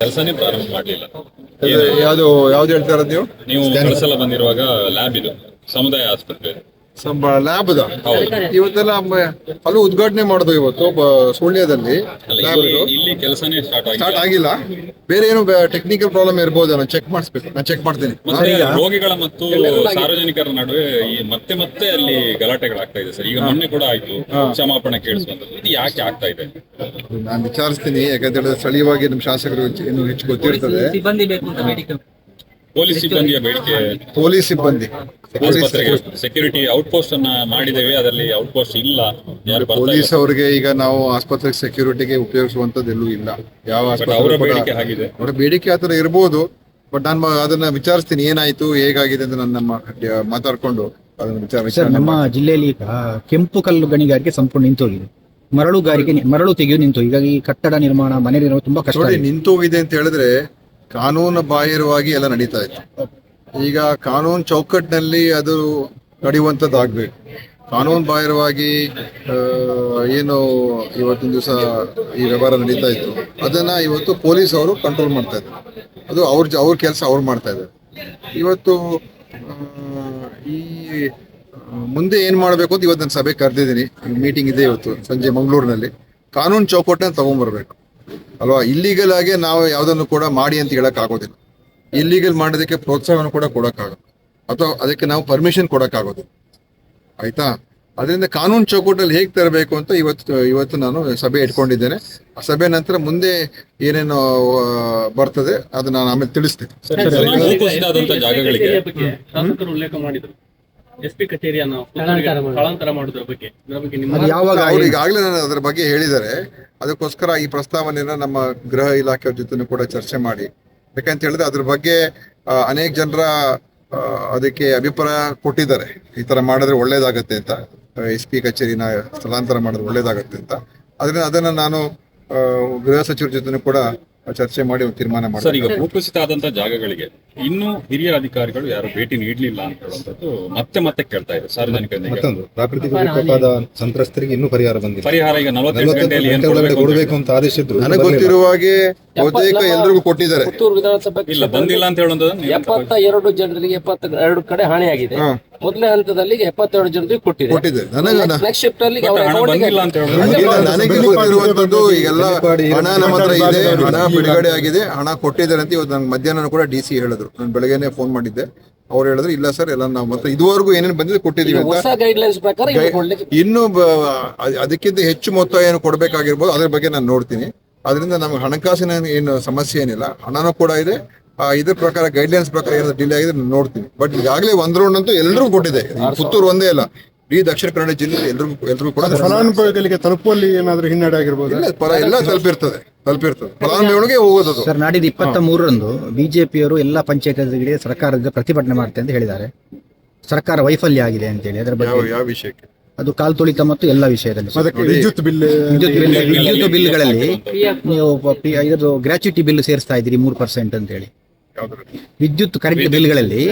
ಕೆಲಸನೇ ಪ್ರಾರಂಭ ಮಾಡಲಿಲ್ಲ. ಯಾವ್ದು ಯಾವ್ದು ಹೇಳ್ತಾ ಇರೋದು ನೀವು? ನೀವು ಸಲ ಬಂದಿರುವಾಗ ಲ್ಯಾಬ್ ಇದು ಸಮುದಾಯ ಆಸ್ಪತ್ರೆ. ಸಂಬ ಲ್ಯಾಬ್ದ ಹೌದು ಇವತ್ತೆಲ್ಲ ಅಲ್ಲೂ ಉದ್ಘಾಟನೆ ಮಾಡೋದು ಇವತ್ತು ಸುಳ್ಯದಲ್ಲಿ. ಇಲ್ಲಿ ಇಲ್ಲಿ ಕೆಲಸನೇ ಸ್ಟಾರ್ಟ್ ಆಗಿಲ್ಲ. ಬೇರೆ ಏನು ಟೆಕ್ನಿಕಲ್ ಪ್ರಾಬ್ಲಮ್ ಇರ್ಬೋದು ನಾನು ಚೆಕ್ ಮಾಡಿಸ್ಬೇಕು. ನಾನು ಚೆಕ್ ಮಾಡ್ತೀನಿ. ರೋಗಿಗಳ ಮತ್ತು ಸಾರ್ವಜನಿಕರ ನಡುವೆ ಈ ಮತ್ತೆ ಮತ್ತೆ ಅಲ್ಲಿ ಗಲಾಟೆಗಳಾಗ್ತಾ ಇದೆ ಸರ್. ಈಗ ಮೊನ್ನೆ ಕೂಡ ಆಯ್ತು ಕ್ಷಮಾಪಣೆ ಕೇಳಿಸುವಂತದ್ದು. ಇದು ಯಾಕೆ ಆಗ್ತಾ ಇದೆ? ನಾನು ವಿಚಾರಿಸ್ತೀನಿ ಯಾಕಂತ ಹೇಳಿದ್ರೆ ಸ್ಥಳೀಯವಾಗಿ ನಮ್ಮ ಶಾಸಕರು ಇನ್ನು ಹೆಚ್ಚು ಗೊತ್ತಿರ್ತದೆ. ಪೊಲೀಸ್ ಸಿಬ್ಬಂದಿಯ ಬೇಡಿಕೆ ಪೊಲೀಸ್ ಸಿಬ್ಬಂದಿ. ಆಸ್ಪತ್ರೆಗೆ ಸೆಕ್ಯೂರಿಟಿ ಔಟ್ ಪೋಸ್ಟ್ ಅನ್ನ ಮಾಡಿದ್ದೇವೆ. ಅದರಲ್ಲಿ ಔಟ್ ಪೋಸ್ಟ್ ಇಲ್ಲ. ಯಾರು ಬರ್ತಾ ಇಲ್ಲ. ಪೊಲೀಸ್ ಅವರಿಗೆ ಈಗ ನಾವು ಆಸ್ಪತ್ರೆಗೆ ಸೆಕ್ಯೂರಿಟಿಗೆ ಉಪಯೋಗಿಸುವಂತದ್ದು ಎಲ್ಲೂ ಇಲ್ಲ. ಯಾವ ಆಸ್ಪತ್ರೆ ಬೇಡಿಕೆ ಆಗಿದೆ ಅವರ ಬೇಡಿಕೆ ಆತರ ಥರ ಇರ್ಬೋದು. ಬಟ್ ನಾನು ಮ- ಅದನ್ನ ವಿಚಾರಿಸ್ತೀನಿ. ಏನಾಯ್ತು ಹೇಗಾಗಿದೆ ಅಂತ ನಮ್ಮ ಡ- ಮಾತಾಡ್ಕೊಂಡು ಅದನ್ನ ವಿಚಾರ ಸರ್ ವಿಚಾರಣೆ ನಮ್ಮ ಜಿಲ್ಲೆಯಲ್ಲಿ ಈಗ ಕೆಂಪು ಕಲ್ಲು ಗಣಿಗಾರಿಕೆ ಸಂಪೂರ್ಣ ನಿಂತೋಗಿದೆ. ಮರಳುಗಾರಿಕೆ ನಿ- ಮರಳು ತೆಗೆಯು ನಿಂತು. ಹೀಗಾಗಿ ಕಟ್ಟಡ ನಿರ್ಮಾಣ ಮನೆ ನಿರ್ಮಾಣ ತುಂಬಾ ಕಷ್ಟ ನೋಡಿ ಆಗಿದೆ. ನಿಂತೋಗಿದೆ ಅಂತ ಹೇಳಿದ್ರೆ ಕಾನೂನು ಬಾಹಿರವಾಗಿ ಎಲ್ಲ ನಡೀತಾ ಇತ್ತು. ಈಗ ಕಾನೂನು ಚೌಕಟ್ಟಿನಲ್ಲಿ ಅದು ನಡೆಯುವಂಥದ್ದಾಗಬೇಕು. ಕಾನೂನು ಬಾಹಿರವಾಗಿ ಏನು ಇವತ್ತಿನ ದಿವಸ ಈ ವ್ಯವಹಾರ ನಡೀತಾ ಇತ್ತು, ಅದನ್ನ ಇವತ್ತು ಪೊಲೀಸ್ ಅವರು ಕಂಟ್ರೋಲ್ ಮಾಡ್ತಾ ಇದ್ದಾರೆ. ಅದು ಅವ್ರ ಅವ್ರ ಕೆಲಸ ಅವ್ರು ಮಾಡ್ತಾ ಇದ್ದಾರೆ. ಇವತ್ತು ಈ ಮುಂದೆ ಏನು ಮಾಡಬೇಕು ಅಂತ ಇವತ್ತು ನಾನು ಸಭೆ ಕರೆದಿದ್ದೀನಿ. ಮೀಟಿಂಗ್ ಇದೆ ಇವತ್ತು ಸಂಜೆ ಮಂಗಳೂರಿನಲ್ಲಿ. ಕಾನೂನು ಚೌಕಟ್ಟನ್ನ ತಗೊಂಡ್ಬರ್ಬೇಕು. ಅಲ್ವಾ? ಇಲ್ಲಿಗಲ್ ಆಗಿ ನಾವು ಯಾವುದನ್ನು ಕೂಡ ಮಾಡಿ ಅಂತ ಹೇಳಕ್ ಆಗೋದಿಲ್ಲ. ಇಲ್ಲಿಗಲ್ ಮಾಡೋದಕ್ಕೆ ಪ್ರೋತ್ಸಾಹವನ್ನು ಕೂಡ ಕೊಡೋಕ್ಕಾಗಲ್ಲ. ಅಥವಾ ಅದಕ್ಕೆ ನಾವು ಪರ್ಮಿಷನ್ ಕೊಡೋಕ್ಕಾಗೋದಿಲ್ಲ. ಆಯ್ತಾ? ಅದರಿಂದ ಕಾನೂನು ಚೌಕಟ್ಟಲ್ಲಿ ಹೇಗೆ ತರಬೇಕು ಅಂತ ಇವತ್ತು ಇವತ್ತು ನಾನು ಸಭೆ ಇಟ್ಕೊಂಡಿದ್ದೇನೆ. ಆ ಸಭೆ ನಂತರ ಮುಂದೆ ಏನೇನು ಬರ್ತದೆ ಅದನ್ನ ನಾನು ಆಮೇಲೆ ತಿಳಿಸ್ತೇನೆ. ಎಸ್ ಪಿ ಕಚೇರಿಯನ್ನು ಸ್ಥಳಾಂತರ ಮಾಡೋದ್ರ. ಬಗ್ಗೆ ಇದರ ಬಗ್ಗೆ ನಿಮ್ಮ ಯಾವಾಗ ಅವ್ರು ಈಗಾಗಲೇ ನಾನು ಅದರ ಬಗ್ಗೆ ಹೇಳಿದ್ದಾರೆ. ಅದಕ್ಕೋಸ್ಕರ ಈ ಪ್ರಸ್ತಾವನೆಯನ್ನ ನಮ್ಮ ಗೃಹ ಇಲಾಖೆಯ ಜೊತೆ ಕೂಡ ಚರ್ಚೆ ಮಾಡಿ. ಯಾಕಂತ ಹೇಳಿದ್ರೆ ಅದ್ರ ಬಗ್ಗೆ ಆ, ಅನೇಕ ಜನರ ಅದಕ್ಕೆ ಅಭಿಪ್ರಾಯ ಕೊಟ್ಟಿದ್ದಾರೆ. ಈ ತರ ಮಾಡಿದ್ರೆ ಒಳ್ಳೇದಾಗತ್ತೆ ಅಂತ. ಎಸ್ ಪಿ ಕಚೇರಿನ ಸ್ಥಳಾಂತರ ಮಾಡಿದ್ರೆ ಒಳ್ಳೇದಾಗತ್ತೆ ಅಂತ. ಅದರಿಂದ ಅದನ್ನ ನಾನು ಗೃಹ ಸಚಿವರ ಜೊತೆ ಕೂಡ ಚರ್ಚೆ ಮಾಡಿ ಒಂದು ತೀರ್ಮಾನ ಸರ್ ಮಾಡಿ ಈಗ ಭೂಕುಸಿತ ಆದಂತಹ ಜಾಗಗಳಿಗೆ ಇನ್ನೂ ಹಿರಿಯ ಅಧಿಕಾರಿಗಳು ಯಾರು ಭೇಟಿ ನೀಡಲಿಲ್ಲ ಅಂತ ಹೇಳುವಂತದ್ದು ಮತ್ತೆ ಮತ್ತೆ ಕೇಳ್ತಾ ಇದೆ. ಸಾರ್ವಜನಿಕರಿಗೆ ಮತ್ತೊಂದು ಪ್ರಾಕೃತಿಕ ವಿಕೋಪದ ಸಂತ್ರಸ್ತರಿಗೆ ಇನ್ನೂ ಪರಿಹಾರ ಬಂದಿಲ್ಲ ಪರಿಹಾರ ಈಗ ನಲವತ್ತೆಂಟು ನಲವತ್ತೆಂಟು ಗಂಟೆಯಲ್ಲಿ ಏನ್ ಗಂಟೆ ಕೊಡ್ಬೇಕು ಅಂತ ಕೊಡಬೇಕು ಅಂತ ಆದೇಶಿದ್ರು ನನಗೆ ಗೊತ್ತಿರುವ ಹಾಗೆ ಬಹುತೇಕ ಎಲ್ರಿಗೂ ಕೊಟ್ಟಿದ್ದಾರೆ. ಪುತ್ತೂರು ವಿಧಾನಸಭೆ ಇಲ್ಲ ಬಂದಿಲ್ಲ ಅಂತ ಹೇಳುವಂಥದ್ದು ಎಪ್ಪತ್ತ ಎರಡು ಜನರಿಗೆ ಎಪ್ಪತ್ತ ಎರಡು ಕಡೆ ಹಾನಿಯಾಗಿದೆ. ಮೊದಲನೇ ಹಂತದಲ್ಲಿ ಎಪ್ಪತ್ತೆರಡು ಜನರಿಗೆ ಕೊಟ್ಟಿದೆ. ಕೊಟ್ಟಿದೆ. ನನಗೆ ನೆಕ್ಸ್ಟ್ ಶಿಫ್ಟ್ ಅಲ್ಲಿ ಬಟ್ ಅವರ ಹಣ account ಗೆ ಬಂದಿಲ್ಲ ಅಂತ ಹೇಳೋದು ಇಲ್ಲ, ನನಗೆ ಗೊತ್ತಿರುವಂತದ್ದು ಈಗೆಲ್ಲ ಹಣ ನಮ್ಮ ಹತ್ರ ಇದೆ ಹಣ ಬಿಡುಗಡೆ ಆಗಿದೆ ಹಣ ಕೊಟ್ಟಿದ್ದಾರೆ ಅಂತ ಇವತ್ತು ನಂಗೆ ಮಧ್ಯಾಹ್ನ ಕೂಡ ಡಿ ಸಿ ಹೇಳಿದ್ರು. ನಾನು ಬೆಳಗ್ಗೆನೆ ಫೋನ್ ಮಾಡಿದ್ದೆ. ಅವ್ರು ಹೇಳಿದ್ರು ಇಲ್ಲ ಸರ್ ಎಲ್ಲ ನಾವು ಮತ್ತೆ ಇದುವರೆಗೂ ಏನೇನು ಬಂದಿದೆ ಕೊಟ್ಟಿದೀವಿ ಅಂತ. ಹೊಸ ಗೈಡ್ ಲೈನ್ಸ್ ಪ್ರಕಾರ ಇನ್ನು ಕೊಡ್ಲಿಕ್ಕೆ ಇನ್ನು ಬ- ಅದ್- ಅದಕ್ಕಿಂತ ಹೆಚ್ಚು ಮೊತ್ತ ಏನು ಕೊಡಬೇಕಾಗಿರ್ಬೋದು ಅದ್ರ ಬಗ್ಗೆ ನಾನು ನೋಡ್ತೀನಿ. ಅದರಿಂದ ನಮ್ಗೆ ಹಣಕಾಸಿನ ಏನು ಸಮಸ್ಯೆ ಏನಿಲ್ಲ ಹಣನೂ ಕೂಡ ಇದೆ ಆ, ಇದ್ರ ಪ್ರಕಾರ ಗೈಡ್ಲೈನ್ಸ್ ಪ್ರಕಾರ ಏನಾದ್ರು ಡಿಲೇ ಆಗಿದೆ ನೋಡ್ತೀನಿ. ಬಟ್ ಈಗಾಗಲೇ ಒಂದ್ ರೌಂಡ್ ಅಂತೂ ಎಲ್ಲರಿಗೂ ಕೊಟ್ಟಿದೆ. ಪುತ್ತೂರು ಒಂದೇ ಅಲ್ಲ. ಇಡೀ ದಕ್ಷಿಣ ಕನ್ನಡ ಜಿಲ್ಲೆ ಎಲ್ರಿಗೂ ಎಲ್ರಿಗೂ ಕೂಡ ಫಲಾನುಭವಿಗಳಿಗೆ ತಲುಪುವಲ್ಲಿ ಏನಾದ್ರೂ ಹಿನ್ನಡೆ ಆಗಿರ್ಬೋದು? ಪರ ಎಲ್ಲ ತಲುಪಿರ್ತದೆ. ತಲುಪಿರ್ತದೆ. ಫಲಾನುಭವಿಗಳಿಗೆ ಹೋಗೋದು. ಸರ್ ನಾಡಿದ್ದು ಇಪ್ಪತ್ತ ಮೂರರಂದು ಬಿಜೆಪಿಯವರು ಎಲ್ಲ ಪಂಚಾಯತ್ಗಳಿಗೆ ಸರ್ಕಾರದ ಪ್ರತಿಭಟನೆ ಮಾಡ್ತೆ ಅಂತ ಹೇಳಿದ್ದಾರೆ. ಸರ್ಕಾರ ವೈಫಲ್ಯ ಆಗಿದೆ ಅಂತ ಹೇಳಿ ಅದರ ಬಗ್ಗೆ ಯಾವ ವಿಷಯಕ್ಕೆ? ಅದು ಕಾಲ್ತುಳಿತ ಮತ್ತು ಎಲ್ಲ ವಿಷಯದಲ್ಲಿ. ವಿದ್ಯುತ್ ಬಿಲ್ ವಿದ್ಯುತ್ ಬಿಲ್ ವಿದ್ಯುತ್ ಬಿಲ್ಗಳಲ್ಲಿ ನೀವು ಇದ್ರದ್ದು ಗ್ರಾಚ್ಯುಟಿ ಬಿಲ್ ಸೇರಿಸ್ತಾ ಇದ್ದೀರಿ ಮೂರು ಪರ್ಸೆಂಟ್ ಅಂತ ಹೇಳಿ ವಿದ್ಯುತ್ ಕರೆಂಟ್ ಬಿಲ್ಗಳಲ್ಲಿ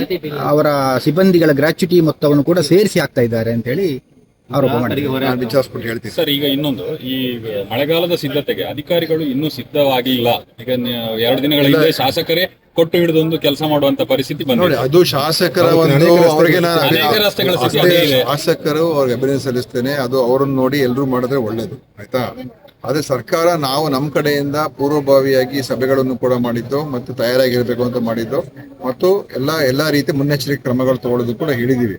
ಅವರ ಸಿಬ್ಬಂದಿಗಳ ಗ್ರಾಚ್ಯುಟಿ ಮೊತ್ತವನ್ನು ಕೂಡ ಸೇರಿಸಿ ಆಗ್ತಾ ಇದ್ದಾರೆ ಅಂತ ಹೇಳಿ ಆರೋಪ ಮಾಡಿದ್ದಾರೆ. ಸರ್ ಈಗ ಇನ್ನೊಂದು ಈ ಮಳೆಗಾಲದ ಸಿದ್ಧತೆಗೆ ಅಧಿಕಾರಿಗಳು ಇನ್ನೂ ಸಿದ್ಧವಾಗಿಲ್ಲ. ಈಗ ಎರಡು ದಿನಗಳ ಹಿಂದೆ ಶಾಸಕರೇ ಕೊಟ್ಟು ಹಿಡಿದೊಂದು ಕೆಲಸ ಮಾಡುವಂತ ಪರಿಸ್ಥಿತಿ ನೋಡಿ ಬಂದಿದೆ ಅದು ಶಾಸಕರ ಒಂದು ಅವರಿಗೆ. ಶಾಸಕರು ಅವ್ರಿಗೆ ಅಭಿನಂದನೆ ಸಲ್ಲಿಸ್ತೇನೆ ಅದು ಅವರನ್ನು ನೋಡಿ ಎಲ್ಲರೂ ಮಾಡಿದ್ರೆ ಒಳ್ಳೇದು. ಆಯ್ತಾ? ಆದ್ರೆ ಸರ್ಕಾರ ನಾವು ನಮ್ಮ ಕಡೆಯಿಂದ ಪೂರ್ವಭಾವಿಯಾಗಿ ಸಭೆಗಳನ್ನು ಕೂಡ ಮಾಡಿದ್ದು ಮತ್ತು ತಯಾರಾಗಿರ್ಬೇಕು ಅಂತ ಮಾಡಿದ್ದು ಮತ್ತು ಎಲ್ಲ, ಎಲ್ಲಾ ರೀತಿ ಮುನ್ನೆಚ್ಚರಿಕೆ ಕ್ರಮಗಳು ತಗೊಳ್ಳೋದು ಕೂಡ ಹೇಳಿದ್ದೀವಿ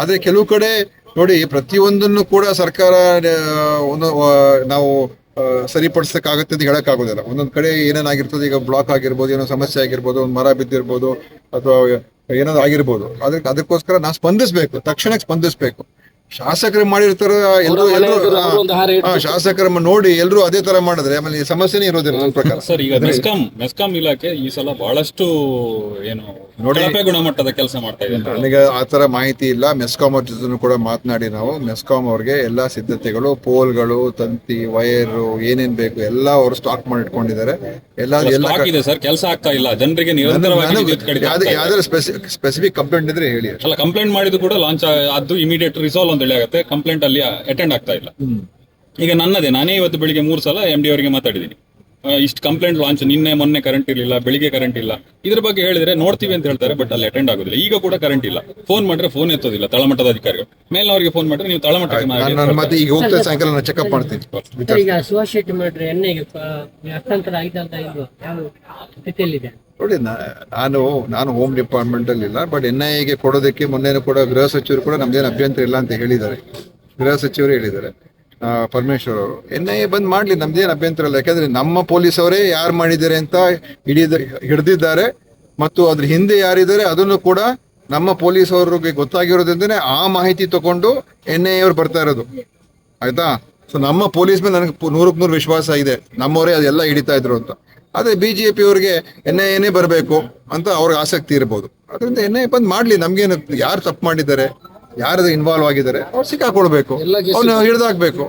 ಆದ್ರೆ ಕೆಲವು ಕಡೆ ನೋಡಿ ಪ್ರತಿಯೊಂದನ್ನು ಕೂಡ ಸರ್ಕಾರ ಒಂದು ನಾವು ಸರಿಪಡಿಸಕ್ಕಾಗತ್ತೆ ಅಂತ ಹೇಳೋಕ್ಕಾಗೋದಿಲ್ಲ. ಒಂದೊಂದು ಕಡೆ ಏನೇನಾಗಿರ್ತದೆ, ಈಗ ಬ್ಲಾಕ್ ಆಗಿರ್ಬೋದು, ಏನೋ ಸಮಸ್ಯೆ ಆಗಿರ್ಬೋದು, ಒಂದು ಮರ ಬಿದ್ದಿರ್ಬೋದು, ಅಥವಾ ಏನಾದ್ರು ಆಗಿರ್ಬೋದು. ಅದಕ್ಕೆ ಅದಕ್ಕೋಸ್ಕರ ನಾವು ಸ್ಪಂದಿಸ್ಬೇಕು ತಕ್ಷಣಕ್ಕೆ ಸ್ಪಂದಿಸ್ಬೇಕು. ಶಾಸಕರು ಮಾಡಿರ್ತಾರ ಎಲ್ಲರೂ ಎಲ್ಲರೂ ಶಾಸಕರ ನೋಡಿ ಎಲ್ಲರೂ ಅದೇ ತರ ಮಾಡಿದ್ರೆ ಆಮೇಲೆ ಈ ಸಮಸ್ಯೆನೇ ಇರೋದಿಲ್ಲ ನನ್ನ ಪ್ರಕಾರ. ಸರ್ ಈಗ ಮೆಸ್ಕಾಂ ಮೆಸ್ಕಾಂ ಇಲಾಖೆ ಈ ಸಲ ಬಹಳಷ್ಟು ಏನು ನೋಡಿ ಗುಣಮಟ್ಟದ ಕೆಲಸ ಮಾಡ್ತಾ ಇದೆ ನನಗೆ ಆ ತರ ಮಾಹಿತಿ ಇಲ್ಲ. ಮೆಸ್ಕಾಂ ಅವ್ರ ಜೊತೆ ಕೂಡ ಮಾತನಾಡಿ ನಾವು. ಮೆಸ್ಕಾಂ ಅವ್ರಿಗೆ ಎಲ್ಲಾ ಸಿದ್ಧತೆಗಳು ಪೋಲ್ಗಳು ತಂತಿ ವೈರು ಏನೇನ್ ಬೇಕು ಎಲ್ಲ ಅವರು ಸ್ಟಾಕ್ ಮಾಡಿ ಇಟ್ಕೊಂಡಿದ್ದಾರೆ. ಎಲ್ಲ ಎಲ್ಲ ಸರ್ ಕೆಲಸ ಆಗ್ತಾ ಇಲ್ಲ. ಜನರಿಗೆ ನಿರಂತರವಾಗಿ ಸ್ಪೆಸಿಫಿಕ್ ಕಂಪ್ಲೇಂಟ್ ಇದ್ರೆ ಹೇಳಿ. ಅಲ್ಲ ಕಂಪ್ಲೇಂಟ್ ಮಾಡಿದ್ರು ಕೂಡ ಲಾಂಚ್ ಅದು ಇಮಿಡಿಯೇಟ್ ರಿಸಾಲ್ವ್ ಅಂತ ಹೇಳಿ ಆಗುತ್ತೆ ಕಂಪ್ಲೇಂಟ್ ಅಲ್ಲಿ ಅಟೆಂಡ್ ಆಗ್ತಾ ಇಲ್ಲ. ಈಗ ನನ್ನದೇ ನಾನೇ ಇವತ್ತು ಬೆಳಿಗ್ಗೆ ಮೂರು ಸಲ ಎಂ ಡಿ ಅವರಿಗೆ ಮಾತಾಡಿದ್ದೀನಿ. ಇಷ್ಟು ಕಂಪ್ಲೇಂಟ್ ಲಾಂಚ್ ನಿನ್ನೆ ಮೊನ್ನೆ ಕರೆಂಟ್ ಇರಲಿಲ್ಲ ಬೆಳಿಗ್ಗೆ ಕರೆಂಟ್ ಇಲ್ಲ. ಇದ್ರ ಬಗ್ಗೆ ಹೇಳಿದ್ರೆ ನೋಡ್ತೀವಿ ಅಂತ ಹೇಳ್ತಾರೆ ಬಟ್ ಅಲ್ಲಿ ಅಟೆಂಡ್ ಆಗೋದಿಲ್ಲ. ಈಗ ಕೂಡ ಕರೆಂಟ್ ಇಲ್ಲ. ಫೋನ್ ಮಾಡಿದ್ರೆ ಫೋನ್ ಎತ್ತೋದಿಲ್ಲ ತಳಮಟ್ಟದ ಅಧಿಕಾರಿಗಳು. ಮೇಲ್ನವರಿಗೆ ಫೋನ್ ಮಾಡಿದ್ರೆ ನೀವು ತಳಮಟ್ಟಕ್ಕೆ ನಾನು ನನ್ನ ಮತ್ತೆ ಈಗ ಹೋಗ್ತಾ ಸಾಯಂಕಾಲ ಚೆಕಪ್ ಮಾಡ್ತೀನಿ. ಸರ್, ಈಗ ಸುಭಾಷ್ ಶೆಟ್ಟಿ ಮಾಡ್ರೆ ಎಣ್ಣೆಗೆ ಪ- ಹಸ್ತಾಂತರ ಆಯ್ತಂತ ಇಲ್ವೋ ಯಾವ ಸ್ಥಿತಿಯಲ್ಲಿದೆ? ನೋಡಿ ನಾ- ನಾನು ನಾನು ಹೋಮ್ ಡಿಪಾರ್ಟ್ಮೆಂಟ್ ಅಲ್ಲಿ ಇಲ್ಲ ಬಟ್ ಎನ್ ಐ ಎಗೆ ಕೊಡೋದಕ್ಕೆ ಮೊನ್ನೆ ಕೂಡ ಗೃಹ ಸಚಿವರು ಕೂಡ ನಮ್ದೇನು ಅಭ್ಯಂತರ ಇಲ್ಲ ಅಂತ ಹೇಳಿದ್ದಾರೆ. ಗೃಹ ಸಚಿವರು ಹೇಳಿದ್ದಾರೆ. ಪರಮೇಶ್ವರ್ ಅವರು. ಎನ್ ಐ ಎ ಬಂದ್ ಮಾಡ್ಲಿ ನಮ್ದೇನು ಅಭ್ಯಂತರ ಇಲ್ಲ. ಯಾಕಂದ್ರೆ ನಮ್ಮ ಪೊಲೀಸ್ ಅವರೇ ಯಾರು ಮಾಡಿದ್ದಾರೆ ಅಂತ ಹಿಡಿದ, ಹಿಡಿದಿದ್ದಾರೆ. ಮತ್ತು ಅದ್ರ ಹಿಂದೆ ಯಾರಿದ್ದಾರೆ, ಅದನ್ನು ಕೂಡ ನಮ್ಮ ಪೊಲೀಸ್ ಅವ್ರಿಗೆ ಗೊತ್ತಾಗಿರೋದ್ರಿಂದನೇ ಆ ಮಾಹಿತಿ ತಗೊಂಡು ಎನ್ ಐ ಅವ್ರು ಬರ್ತಾ ಇರೋದು. ಆಯ್ತಾ? ಸೊ ನಮ್ಮ ಪೊಲೀಸ್ ಮೇಲೆ ನನಗೆ ಪು- ನೂರಕ್ಕೆ ನೂರು ವಿಶ್ವಾಸ ಇದೆ. ನಮ್ಮವರೇ ಅದೆಲ್ಲ ಹಿಡಿತಾ ಇದ್ರು ಅಂತ. ಆದ್ರೆ ಬಿಜೆಪಿ ಅವ್ರಿಗೆ ಎನ್ ಐ ಎನೇ ಬರಬೇಕು ಅಂತ ಅವ್ರಿಗೆ ಆಸಕ್ತಿ ಇರ್ಬೋದು. ಅದರಿಂದ ಎನ್ ಐ ಬಂದ್ ಮಾಡ್ಲಿ. ನಮ್ಗೇನು ಯಾರು ತಪ್ಪು ಮಾಡಿದ್ದಾರೆ? ಯಾರು ಇನ್ವಾಲ್ವ್ ಆಗಿದ್ದಾರೆ ಅವ್ರು ಸಿಕ್ಕಾಕೊಳ್ಬೇಕು ಅವ್ನು ಹಿಡಿದಾಕ್ಬೇಕು.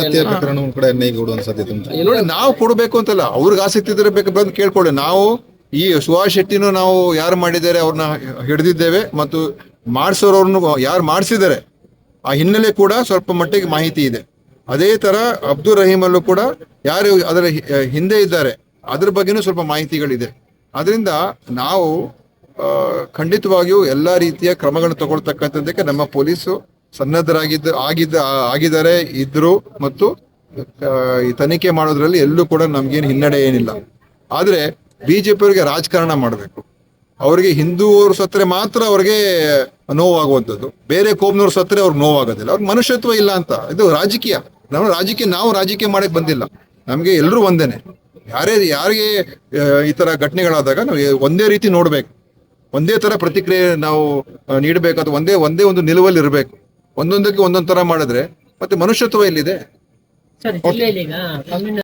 ಹತ್ಯೆ ಪ್ರಕರಣ ಕೂಡ ಎನ್ಐಗೆ ಕೊಡುವಂತ ಸಾಧ್ಯತೆ ಉಂಟು. ನೋಡಿ ನಾವು ಕೊಡಬೇಕು ಅಂತಲ್ಲ ಅವ್ರಿಗೆ ಆಸಕ್ತಿ ಇದ್ರೆ ಬೇಕು ಬಂದು ಕೇಳ್ಕೊಳ್ಳಿ. ನಾವು ಈ ಸುಭಾಷ್ ಶೆಟ್ಟಿನೂ ನಾವು ಯಾರು ಮಾಡಿದ್ದಾರೆ ಅವ್ರನ್ನ ಹಿಡಿದಿದ್ದೇವೆ ಮತ್ತು ಮಾಡಿಸೋರವ್ರನ್ನು ಯಾರು ಮಾಡಿಸಿದ್ದಾರೆ ಆ ಹಿನ್ನೆಲೆ ಕೂಡ ಸ್ವಲ್ಪ ಮಟ್ಟಿಗೆ ಮಾಹಿತಿ ಇದೆ. ಅದೇ ತರ ಅಬ್ದುಲ್ ರಹೀಮ್ ಅಲ್ಲೂ ಕೂಡ ಯಾರು ಅದರ ಹಿಂದೆ ಇದ್ದಾರೆ ಅದ್ರ ಬಗ್ಗೆನೂ ಸ್ವಲ್ಪ ಮಾಹಿತಿಗಳಿದೆ. ಅದರಿಂದ ನಾವು ಖಂಡಿತವಾಗಿಯೂ ಎಲ್ಲಾ ರೀತಿಯ ಕ್ರಮಗಳನ್ನು ತಗೊಳ್ತಕ್ಕಂಥದ್ದಕ್ಕೆ ನಮ್ಮ ಪೊಲೀಸು ಸನ್ನದ್ಧರಾಗಿದ್ದ ಆಗಿದ್ದ ಆಗಿದ್ದಾರೆ, ಇದ್ರು ಮತ್ತು ಈ ತನಿಖೆ ಮಾಡೋದ್ರಲ್ಲಿ ಎಲ್ಲೂ ಕೂಡ ನಮ್ಗೇನು ಹಿನ್ನಡೆ ಏನಿಲ್ಲ. ಆದ್ರೆ ಬಿಜೆಪಿ ಅವರಿಗೆ ರಾಜಕಾರಣ ಮಾಡಬೇಕು. ಅವರಿಗೆ ಹಿಂದೂವರು ಸತ್ತರೆ ಮಾತ್ರ ಅವ್ರಿಗೆ ನೋವಾಗುವಂಥದ್ದು. ಬೇರೆ ಕೋಮ್ನವ್ರು ಸತ್ತರೆ ಅವ್ರಿಗೆ ನೋವಾಗೋದಿಲ್ಲ. ಅವ್ರಿಗೆ ಮನುಷ್ಯತ್ವ ಇಲ್ಲ ಅಂತ. ಇದು ರಾಜಕೀಯ. ನಾವು ರಾಜಕೀಯ ನಾವು ರಾಜಕೀಯ ಮಾಡಕ್ ಬಂದಿಲ್ಲ. ನಮಗೆ ಎಲ್ಲರೂ ಒಂದೇನೆ. ಯಾರೇ ಯಾರಿಗೆ ಈ ತರ ಘಟನೆಗಳಾದಾಗ ನಾವು ಒಂದೇ ರೀತಿ ನೋಡ್ಬೇಕು. ಒಂದೇ ತರ ಪ್ರತಿಕ್ರಿಯೆ ನಾವು ನೀಡಬೇಕು ಅಥವಾ ಒಂದೇ ಒಂದೇ ಒಂದು ನಿಲುವಲ್ಲಿ ಇರಬೇಕು. ಒಂದೊಂದಕ್ಕೆ ಒಂದೊಂದ್ ತರ ಮಾಡಿದ್ರೆ ಮತ್ತೆ ಮನುಷ್ಯತ್ವ ಎಲ್ಲಿದೆ?